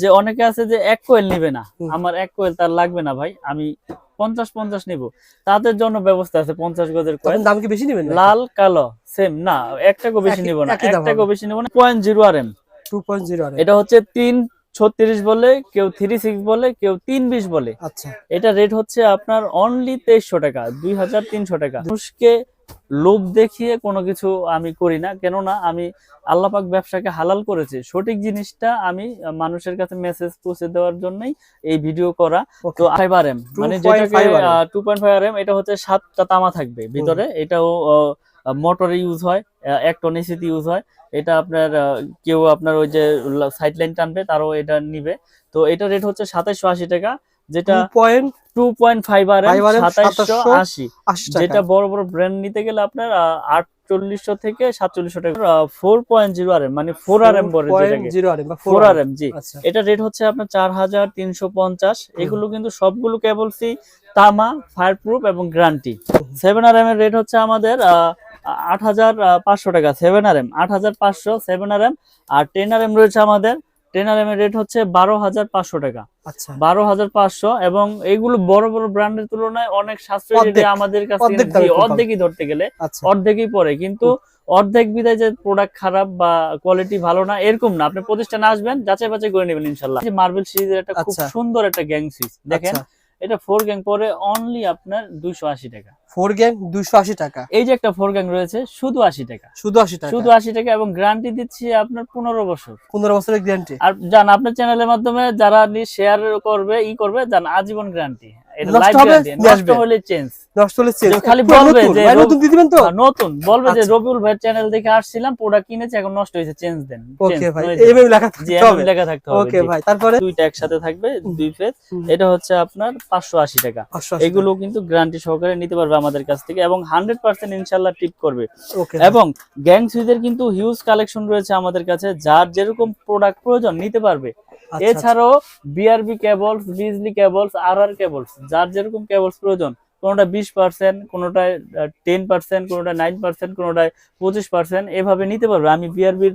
যে অনেকে আছে যে এক কোয়েল নিবে না। আমার এক কোয়েল তার লাগবে না ভাই আমি পঞ্চাশ পঞ্চাশ নিব। তাদের জন্য ব্যবস্থা আছে পঞ্চাশ গজের কোয়েল দাম কি বেশি নেবেন লাল কালো সেম না এক টাকা বেশি নিব না একই এক দাম বেশি নিব না point zero R M two point zero এটা হচ্ছে তিন ছত্রিশ বলে কেউ থ্রি সিক্স বলে কেউ তিন বিশ বলে। আচ্ছা। এটা রেট হচ্ছে আপনার অনলি তেইশশো টাকা দুই হাজার তিনশো টাকা। মানুষকে লোভ দেখিয়ে কোনো কিছু আমি করি না। কেননা আমি আল্লাপাক ব্যবসাকে হালাল করেছি। সঠিক জিনিসটা আমি মানুষের কাছে মেসেজ পৌঁছে দেওয়ার জন্যই এই ভিডিও করা। তো ফাইভ আর এম মানে যেটাকে টু পয়েন্ট ফাইভ এম এটা হচ্ছে সাতটা তামা থাকবে ভিতরে। এটাও মোটরে ইউজ হয় এক টন এসিতে ইউজ হয়। এটা আপনার কেউ আপনার ওই যে সাইড লাইন টানবে তারও এটা নিবে। তো এটা রেট হচ্ছে সাতাইশশো আশি টাকা। যেটা পয়েন্ট টু পয়েন্ট ফাইভ আর 2700 আশি। যেটা বড় বড় ব্র্যান্ড নিতে গেলে আপনার আটচল্লিশশো থেকে সাতচল্লিশশো টাকা four point zero R M মানে ফোর আর এম বলে ফোর আর এম জি। আচ্ছা। এটা রেট হচ্ছে আপনার চার হাজার তিনশো পঞ্চাশ। এগুলো কিন্তু সবগুলো কেবলসি তামা ফায়ার প্রুফ এবং গ্যারান্টি সেভেন আর এম এর রেট হচ্ছে আমাদের আট হাজার পাঁচশো টাকা সেভেন আর এম আট হাজার পাঁচশো সেভেন আর এম আর টেন আর এম রয়েছে আমাদের টেন আর রেট হচ্ছে বারো হাজার পাঁচশো টাকা। আচ্ছা। বারো হাজার পাঁচশো এবং এগুলো বড় বড় ব্র্যান্ডের তুলনায় অনেক সাশ্রয়ী আমাদের কাছে। অর্ধেকই ধরতে গেলে আচ্ছা। অর্ধেকই পড়ে। কিন্তু অর্ধেক বিদায় যে প্রোডাক্ট খারাপ বা কোয়ালিটি ভালো না এরকম না। আপনি প্রতিষ্ঠানে আসবেন যাচাই বাছাই করে নেবেন ইনশাল্লাহ। মার্বেল সিরিজের একটা খুব আচ্ছা। সুন্দর একটা গ্যাং সুইচ দেখেন এটা ফোর গ্যাং পরে অনলি আপনার দুইশো আশি টাকা। ফোর গ্যাং দুইশো আশি টাকা। এই যে একটা ফোর গ্যাং রয়েছে শুধু আশি টাকা। শুধু আশি টাকা। শুধু আশি টাকা এবং গ্যারান্টি দিচ্ছি আপনার পনেরো বছর। পনেরো বছরের গ্যারান্টি আর জান আপনার চ্যানেলের মাধ্যমে যারা শেয়ার করবে ই করবে জান আজীবন গ্যারান্টি নতুন বলবে যে আচ্ছা। রবিউল ভাই চ্যানেল দেখে আসছিলাম প্রোডাক্ট কিনেছি এখন নষ্ট হয়েছে চেঞ্জ দেন। লেখা থাকতে হবে। তারপরে? দুইটা একসাথে থাকবে দুই ফেজ এটা হচ্ছে আপনার পাঁচশো আশি টাকা। পাঁচশো এগুলো কিন্তু গ্যারান্টি সহকারে নিতে পারবে। আমাদের কাছ থেকে এবং হান্ড্রেড পার্সেন্ট ইনশাল্লাহ টিপ করবে। এবং গ্যাং সুইচের কিন্তু হিউজ কালেকশন রয়েছে আমাদের কাছে যার যেরকম প্রোডাক্ট প্রয়োজন নিতে পারবে। আচ্ছা, এছাড়াও BRB cables Bijli cables R R cables যার যেরকম কেবলস প্রয়োজন কোনোটা বিশ পার্সেন্ট কোনোটায় টেন পার্সেন্ট কোনোটা নাইন পার্সেন্ট কোনোটায় পঁচিশ পার্সেন্ট এভাবে নিতে পারবে। আমি বিআরবির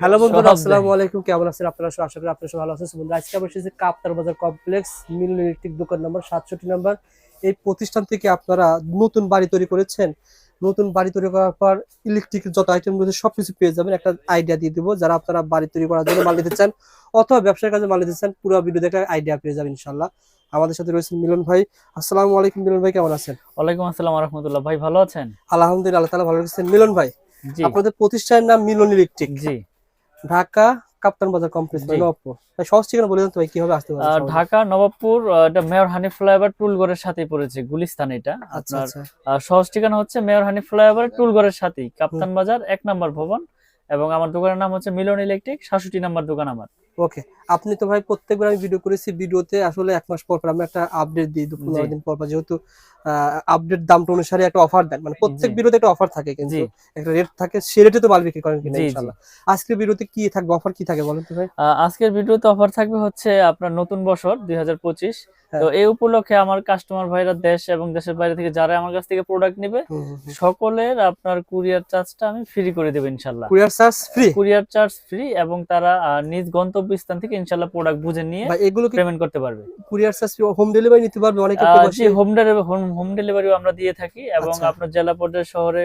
হ্যালো বন্ধুরা আসসালামু আলাইকুম। কেমন আছেন আপনারা? সবাই? আশা করি আপনারা সবাই ভালো আছেন। বন্ধুরা আজকে আমরা এসেছি কাপ্তার বাজার কমপ্লেক্স মিলন ইলেকট্রিক দোকান নম্বর সাতষট্টি নম্বর। এই প্রতিষ্ঠান থেকে আপনারা নতুন বাড়ি তৈরি করেছেন। নতুন বাড়ি তৈরি করার পর ইলেকট্রিক যত আইটেম রয়েছে সবকিছু পেয়ে যাবেন। একটা আইডিয়া দিয়ে দিব যারা আপনারা বাড়ি তৈরি করার জন্য মাল নিতে চান অথবা ব্যবসার কাজে মাল নিতে চান পুরো ভিডিও দেখে আইডিয়া পেয়ে যাবেন ইনশাল্লাহ আমাদের সাথে রয়েছেন মিলন ভাই। আসসালামু আলাইকুম মিলন ভাই কেমন আছেন? ওয়ালাইকুম আসসালাম রহমতুল্লাহ। ভাই ভালো আছেন? আলহামদুলিল্লাহ আল্লাহ তাআলা ভালো রেখেছেন। মিলন ভাই। আপনাদের প্রতিষ্ঠানের নাম মিলন ইলেকট্রিক। জি। ঢাকা কাপ্তান বাজার কমপ্লেক্স জি। নবাবপুর। সহজ ঠিকানা বলে দেন তো ভাই কীভাবে আসতে ঢাকা নবাবপুর আহ, এটা মেয়র হানি ফ্লাইওভার টুলগড়ের সাথেই পড়েছে গুলিস্তান এটা। আচ্ছা আপনার আচ্ছা। সহজ ঠিকানা হচ্ছে মেয়র হানি ফ্লাইওভার টুলগড়ের সাথেই কাপ্তান বাজার এক নম্বর ভবন। এবং আমার দোকানের নাম হচ্ছে মিলন ইলেকট্রিক সাতষট্টি নাম্বার দোকান আমার। ওকে আপনি তো ভাই প্রত্যেকবার আমি ভিডিও করেছি ভিডিওতে আসলে এক মাস পর পর আমি একটা আপডেট দিই দু পনেরো দিন পর পর। যেহেতু আপডেট দামটা অনুসারে একটা অফার দেন। মানে প্রত্যেক। ভিডিওতে একটা অফার থাকে কিন্তু। একটা রেট থাকে সে রেটে তো মাল বিক্রি করেন কিনা। ইনশাআল্লাহ। আজকের ভিডিওতে কি থাকবে? অফার কি থাকে বলেন তো ভাই? আজকের ভিডিওতে অফার থাকবে হচ্ছে আপনার নতুন বছর দুই হ্যাঁ। তো এই উপলক্ষে আমার কাস্টমার ভাইরা দেশ এবং দেশের বাইরে থেকে যারা আমার কাছ থেকে প্রোডাক্ট নেবে সকলের আপনার কুরিয়ার চার্জটা আমি ফ্রি করে দেবো ইনশাল্লাহ। Courier charge free courier charge free এবং তারা নিজ গন্তব্য স্থান থেকে ইনশাল্লাহ প্রোডাক্ট বুঝে নিয়ে ভাই এগুলো পেমেন্ট করতে পারবে। কুরিয়ার চার্জ হোম ডেলিভারি নিতে পারবে অনেকে হোম ডেলিভারি হোম ডেলিভারিও আমরা দিয়ে থাকি এবং আচ্ছা। আপনার জেলা পর্যায়ে শহরে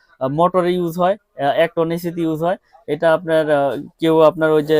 মোটরে ইউজ হয় এক টন এসিতে ইউজ হয়। এটা আপনার কেউ আপনার ওই যে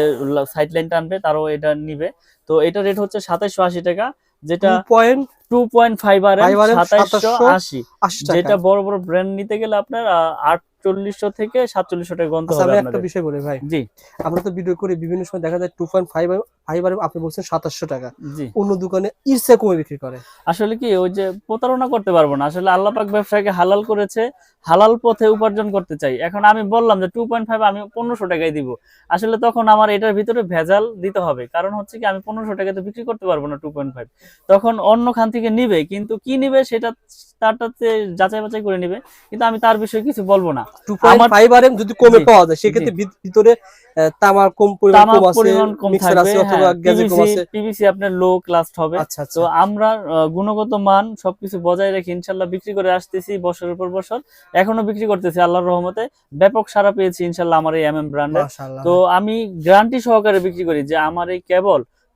সাইড লাইন টানবে, তারও এটা নিবে। তো এটা রেট হচ্ছে সাতাইশশো আশি টাকা, যেটা point two point five R M 5 RM, সাতাইশশো 2700 আশি। আশি টাকা। যেটা বড় বড় ব্র্যান্ড নিতে গেলে আপনার আটচল্লিশশো থেকে সাতচল্লিশশো টাকা গন্ত আচ্ছা হবে একটা বিষয় বলি ভাই। জি। আমরা তো ভিডিও করি বিভিন্ন সময় দেখা যায় টু পয়েন্ট ফাইভ ফাইভ আপনি বলছেন সাতাশশো টাকা। জি। অন্য দোকানে ইরসে কমে বিক্রি করে। আসলে কি ওই যে প্রতারণা করতে পারব না। আসলে আল্লাহ পাক ব্যবসাকে হালাল করেছে হালাল পথে উপার্জন করতে চাই। এখন আমি বললাম যে টু পয়েন্ট ফাইভ আমি পনেরোশো টাকায় দিব। আসলে তখন আমার এটার ভিতরে ভেজাল দিতে হবে। কারণ হচ্ছে কি আমি পনেরোশো টাকায় টাকাতে বিক্রি করতে পারব না টু পয়েন্ট ফাইভ তখন অন্য খান থেকে নিবে কিন্তু কি নিবে সেটা তারটাতে যাচাই বাছাই করে নিবে কিন্তু আমি তার বিষয়ে কিছু বলব না। আমার- যদি কমে পাওয়া যায় সেক্ষেত্রে ভিতরে তামার কম পরিমাণ কম আছে মিক্সার আছে অথবা গ্যাজেট কম আছে। পিভিসি আপনার লো হবে। আচ্ছা আচ্ছা। তো আমরা গুণগত মান সবকিছু বজায় রেখে ইনশাল্লাহ বিক্রি করে আসতেছি বছরের পর বছর। এখনও বিক্রি করতেছি আল্লাহর রহমতে। ব্যাপক সারা পেয়েছি ইনশাল্লাহ আমার এই এমএম ব্র্যান্ডে মাশাআল্লাহ। তো আমি গ্যারান্টি সহকারে বিক্রি করি যে আমার এই কেবল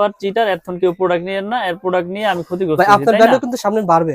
বাটপাট চিটার এখন কেউ প্রোডাক্ট নিয়ে না এর প্রোডাক্ট নিয়ে আমি ক্ষতিগ্রস্ত ভাই আপনার ভ্যালু কিন্তু সামনে বাড়বে।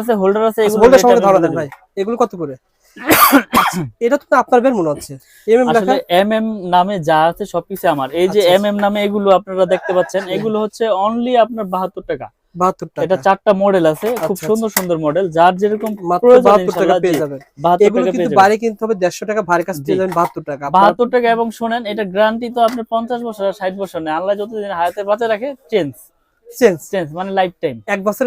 আছে হোল্ডার আছে এগুলো বলতে rate সঙ্গে ধরা দেন ভাই। এগুলো কত করে? আচ্ছা, এটা তো আপনার বের মনে হচ্ছে। এমএম লেখা? আসলে এম এম নামে যা আছে সবকিছু আমার। এই যে আচ্ছা, এম এম নামে এগুলো আপনারা দেখতে পাচ্ছেন এগুলো হচ্ছে অনলি আপনার বাহাত্তর টাকা। বাহাত্তর এটা চারটা মডেল আছে খুব আচ্ছা, সুন্দর সুন্দর মডেল যার যেরকম মাত্র টাকা পেয়ে যাবেন। এগুলো কিন্তু বাইরে কিনতে হবে দেড়শো টাকা ভারী কাছে পেয়ে যাবেন বাহাত্তর টাকা। আপনার- বাহাত্তর টাকা এবং শোনেন এটা গ্যারান্টি তো আপনার পঞ্চাশ বছর আর ষাট বছর নেই। আল্লাহ যতদিন হায়াতে বাঁচা রাখে চেঞ্জ চেঞ্জ চেঞ্জ মানে লাইফ টাইম এক বছর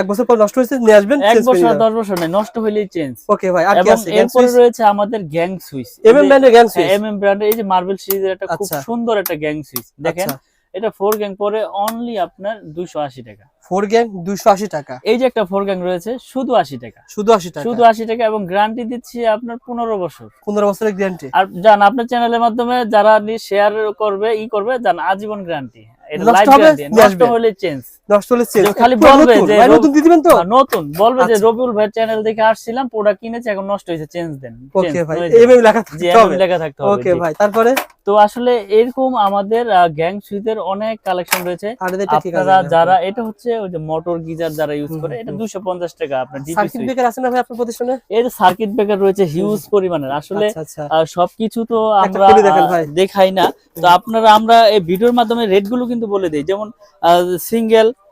এক বছর পর নষ্ট হয়েছে নিয়ে আসবেন এক বছর আর দশ বছর নেই নষ্ট হইলেই চেঞ্জ ওকে ভাই আর কি আছে? এরপরে রয়েছে আমাদের গ্যাং সুইচ এমএম ব্র্যান্ডের গ্যাং সুইচ এম এম ব্র্যান্ডের এই যে মার্বেল সিরিজের একটা খুব আচ্ছা। সুন্দর একটা গ্যাং সুইচ দেখেন এটা ফোর গ্যাং পরে অনলি আপনার দুইশো আশি টাকা। ফোর গ্যাং দুইশো আশি টাকা। এই যে একটা ফোর গ্যাং রয়েছে শুধু আশি টাকা। শুধু আশি টাকা। শুধু আশি টাকা এবং গ্যারান্টি দিচ্ছি আপনার পনেরো বছর। পনেরো বছরের গ্যারান্টি আর জান আপনার চ্যানেলের মাধ্যমে যারা শেয়ার করবে ই করবে জান আজীবন গ্যারান্টি তো? আচ্ছা। তো আসলে এরকম আমাদের গ্যাং সুইচের অনেক কালেকশন রয়েছে। আপনারা যারা এটা হচ্ছে ওই যে মোটর গিজার যারা ইউজ করে এটা হুম। দুশো পঞ্চাশ টাকা আপনার সার্কিট ব্রেকার আছে না ভাই আপনার প্রতিষ্ঠানে? এর সার্কিট ব্রেকার রয়েছে হিউজ পরিমাণের। আসলে আচ্ছা আচ্ছা। সবকিছু তো আমরা দেখাই না। তো আপনারা আমরা এই ভিডিওর মাধ্যমে রেটগুলো কিন্তু বলে দিই। যেমন সিঙ্গেল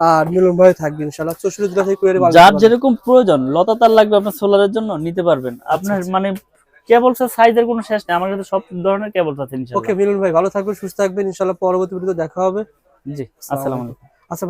আর মিলন ভাই থাকবে ইনশাআল্লাহ। চৌষট্টি জেলা থেকে কুরিয়ারে যার যেরকম প্রয়োজন লতা তার লাগবে আপনার সোলারের জন্য নিতে পারবেন। আপনার আচ্ছা। মানে কেবলস সাইজের কোনো শেষ নেই আমার কাছে সব ধরনের কেবলস আছে ওকে ইনশাআল্লাহ মিলন ভাই ভালো থাকবেন সুস্থ থাকবেন ইনশাআল্লাহ পরবর্তী ভিডিওতে দেখা হবে। জি আসসালামু আলাইকুম। আচ্ছা